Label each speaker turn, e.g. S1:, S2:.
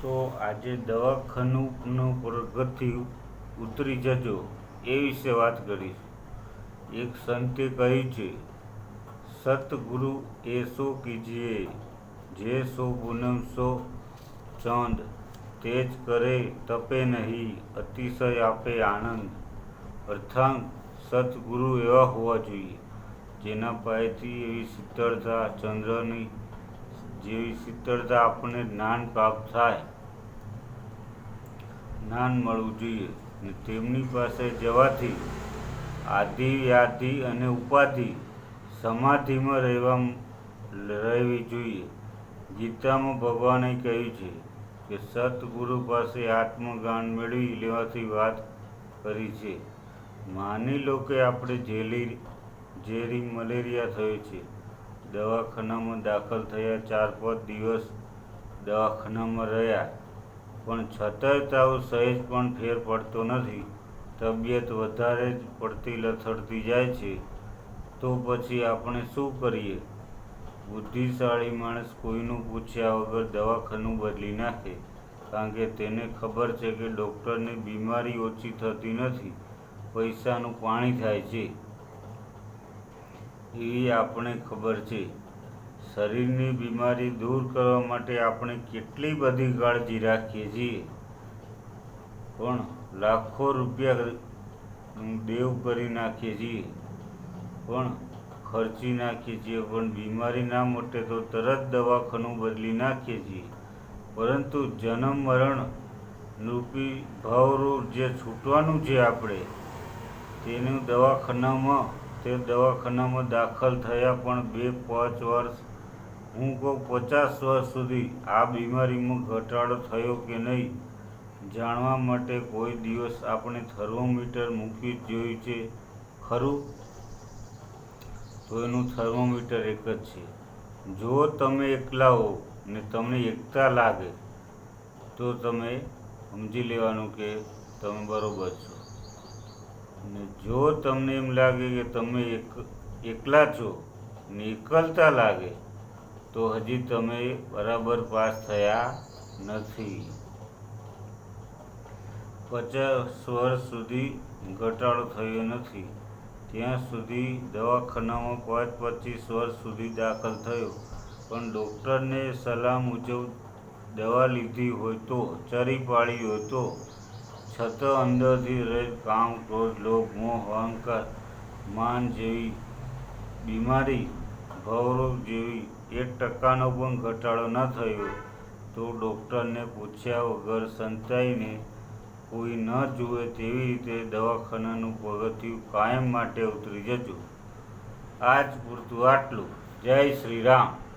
S1: તો આજે દવાખાનું પ્રગતિ ઉતરી જજો એ વિશે વાત કરીશ. એક સંતે કહ્યું છે, સતગુરુ એ સો કીજીએ, જે સો પૂનમ સો ચંદ તેજ કરે, તપે નહીં, અતિશય આપે આનંદ. અર્થાંગ, સતગુરુ એવા હોવા જોઈએ, જેના પાસેથી એવી શીતળતા ચંદ્રની જેવી શીતળતા આપણને જ્ઞાન પ્રાપ્ત થાય, જ્ઞાન મળવું જોઈએ. ને તેમની પાસે જવાથી આધિ વ્યાધિ અને ઉપાધિ સમાધિમાં રહેવા રહેવી જોઈએ. ગીતામાં ભગવાને કહ્યું છે કે સતગુરુ પાસે આત્મજ્ઞાન મેળવી લેવાથી વાત કરી છે. માની લો કે આપણે ઝેલી, ઝેરી મલેરિયા થયો છે. દવાખાનામાં દાખલ થયા ચાર પાંચ દિવસ દવાખાનામાં રહ્યા. પણ છતાંય તાવ સહેજ પણ ફેર પડતો નથી. તબિયત વધારે જ પડતી લથડતી જાય છે. તો પછી આપણે શું કરીએ? બુદ્ધિશાળી માણસ કોઈનું પૂછ્યા વગર દવાખાનું બદલી નાખે, કારણ કે તેને ખબર છે કે ડૉક્ટરને બીમારી ઓછી થતી નથી. પૈસાનું પાણી થાય છે. એવી આપણે ખબર છે. શરીરની બીમારી દૂર કરવા માટે આપણે કેટલી બધી કાળજી રાખીએ છીએ. પણ લાખો રૂપિયા દેવ કરી નાખીએ છીએ. પણ ખર્ચી નાખીએ છીએ, પણ બીમારી ના મટે તો તરત દવાખાનું બદલી નાખીએ છીએ. પરંતુ જન્મ મરણ રૂપી ભાવરૂપ જે છૂટવાનું છે આપણે, તેનું દવાખાનામાં તે દવાખાનામાં દાખલ થયા પણ બે પાંચ વર્ષ, હું કહું પચાસ વર્ષ સુધી આ બીમારીમાં ઘટાડો થયો કે નહીં, જાણવા માટે કોઈ દિવસ આપણે થર્મોમીટર મૂકી જોયું છે. ખરું? તો એનું થર્મોમીટર એક જ છે. જો તમે એકલા હો ને તમને એકતા લાગે, તો તમે સમજી લેવાનું કે તમે બરાબર છો. જો તમને એમ લાગે કે તમે એક એકલા છો નીકળતા લાગે, તો હજી તમે બરાબર પાસ થયા નથી. પચાસ વર્ષ સુધી ઘટાડો થયો નથી. ત્યાં સુધી દવાખાનામાં પાંચ પચીસ વર્ષ સુધી દાખલ થયો. પણ ડૉક્ટરને સલાહ મુજબ દવા લીધી હોય તો, ચરી પાડી હોય તો છતાં અંદરથી રહે કામ ક્રોધ, લોભ, મોહ, અહંકાર, માન જેવી બીમારી, ગૌરવ જેવી એક ટકાનો પણ ઘટાડો ન થયો તો ડૉક્ટરને પૂછ્યા વગર સંતાઈને કોઈ ન જુએ તેવી રીતે દવાખાનાનું પગથિયું કાયમ માટે ઉતરી જજો. આજ પૂરતું આટલું. જય શ્રી રામ.